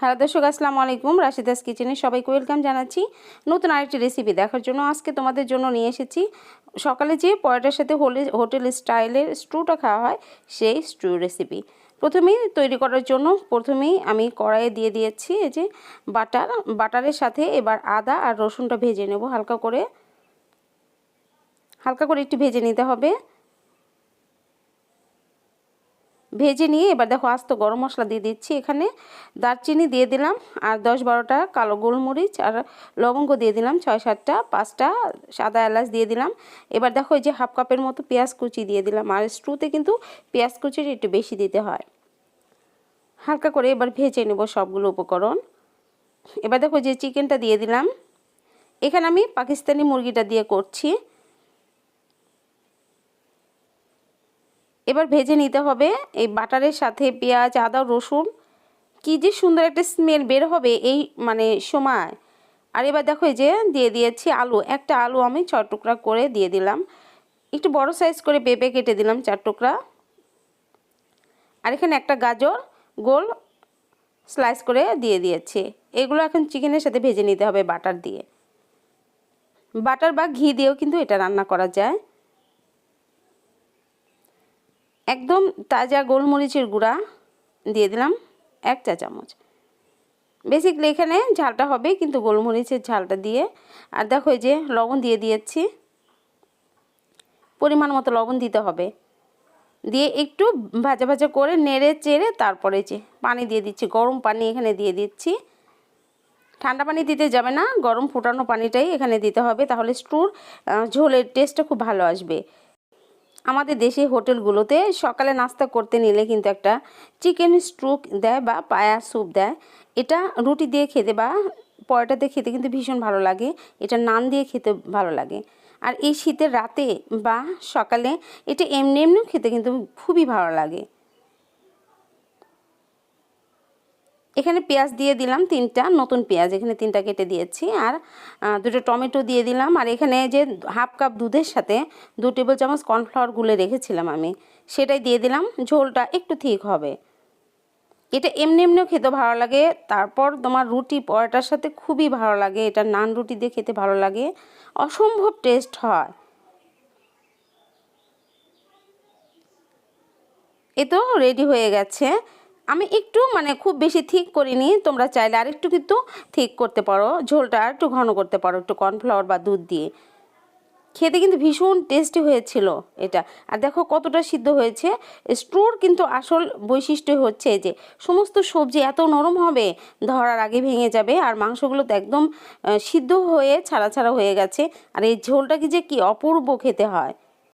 Hello দর্শক, আসসালামু আলাইকুম। রাশিদাস কিচেনে সবাইকে ওয়েলকাম জানাচ্ছি নতুন আরেকটি রেসিপি দেখার জন্য। আজকে তোমাদের জন্য নিয়ে এসেছি সকালে যে পরোটার সাথে হোলে, হোটেল স্টাইলের স্ট্রুটা খাওয়া হয়, সেই স্ট্রু রেসিপি প্রথমেই তৈরি করার জন্য প্রথমেই আমি কড়াইয়ে দিয়ে দিয়েছি এই যে বাটার। বাটারের সাথে এবার আদা আর রসুনটা ভেজে নেব। হালকা করে হালকা করে একটু ভেজে নিতে হবে। ভেজে নিয়ে এবার দেখো আস্ত গরম মশলা দিয়ে দিচ্ছি। এখানে দারচিনি দিয়ে দিলাম আর দশ বারোটা কালো গোলমরিচ আর লবঙ্গ দিয়ে দিলাম, ছয় সাতটা, পাঁচটা সাদা এলাচ দিয়ে দিলাম। এবার দেখো এই যে হাফ কাপের মতো পেঁয়াজ কুচি দিয়ে দিলাম আর স্টুতে কিন্তু পেঁয়াজ কুচির একটু বেশি দিতে হয়। হালকা করে এবার ভেজে নেব সবগুলো উপকরণ। এবার দেখো যে চিকেনটা দিয়ে দিলাম। এখানে আমি পাকিস্তানি মুরগিটা দিয়ে করছি। এবার ভেজে নিতে হবে। এই বাটারের সাথে পেঁয়াজ, আদা, রসুন, কী যে সুন্দর একটা স্মেল বের হবে এই মানে সময়। আর এবার দেখো এই যে দিয়ে দিয়েছি আলু। একটা আলু আমি চার টুকরা করে দিয়ে দিলাম। একটু বড় সাইজ করে পেঁপে কেটে দিলাম চার টুকরা। আর এখানে একটা গাজর গোল স্লাইস করে দিয়ে দিয়েছি। এগুলো এখন চিকেনের সাথে ভেজে নিতে হবে বাটার দিয়ে। বাটার বা ঘি দিয়েও কিন্তু এটা রান্না করা যায়। একদম তাজা গোলমরিচের গুঁড়া দিয়ে দিলাম এক চা চামচ। বেসিকলি এখানে ঝালটা হবে, কিন্তু গোলমরিচের ঝালটা দিয়ে। আর দেখো যে লবণ দিয়ে দিয়েছি। পরিমাণ মতো লবণ দিতে হবে। দিয়ে একটু ভাজা ভাজা করে নেড়ে চেড়ে তারপরে যে পানি দিয়ে দিচ্ছি, গরম পানি এখানে দিয়ে দিচ্ছি। ঠান্ডা পানি দিতে যাবে না, গরম ফুটানো পানিটাই এখানে দিতে হবে, তাহলে স্ট্রুর ঝোলের টেস্টটা খুব ভালো আসবে। আমাদের দেশে হোটেলগুলোতে সকালে নাস্তা করতে নিলে কিন্তু একটা চিকেন স্ট্রুক দেয় বা পায়া স্যুপ দেয়। এটা রুটি দিয়ে খেতে বা পরোটাতে খেতে কিন্তু ভীষণ ভালো লাগে। এটা নান দিয়ে খেতে ভালো লাগে। আর এই শীতের রাতে বা সকালে এটা এমনি এমনিও খেতে কিন্তু খুবই ভালো লাগে। এখানে পেঁয়াজ দিয়ে দিলাম তিনটা, নতুন পেঁয়াজ। এখানে তিনটা কেটে দিয়েছি আর দুটো টমেটো দিয়ে দিলাম। আর এখানে যে হাফ কাপ দুধের সাথে দু টেবিল চামচ কর্নফ্লাওয়ার গুলে রেখেছিলাম আমি। সেটাই দিয়ে দিলাম। ঝোলটা একটু ঠিক হবে। এটা এমনি এমনিও খেতে ভালো লাগে। তারপর তোমার রুটি পরোটার সাথে খুবই ভালো লাগে। এটা নান রুটি দিয়ে খেতে ভালো লাগে। অসম্ভব টেস্ট হয়। এ তো রেডি হয়ে গেছে। আমি একটু মানে খুব বেশি ঠিক করিনি, তোমরা চাইলে আর একটু কিন্তু ঠিক করতে পারো। ঝোলটা আর একটু ঘন করতে পারো, একটু কর্নফ্লাওয়ার বা দুধ দিয়ে। খেতে কিন্তু ভীষণ টেস্টি হয়েছিল এটা। আর দেখো কতটা সিদ্ধ হয়েছে। স্টোর কিন্তু আসল বৈশিষ্ট্য হচ্ছে যে, সমস্ত সবজি এত নরম হবে, ধরার আগে ভেঙে যাবে, আর মাংসগুলো তো একদম সিদ্ধ হয়ে ছাড়া ছাড়া হয়ে গেছে। আর এই ঝোলটা কি যে কি অপূর্ব খেতে হয়।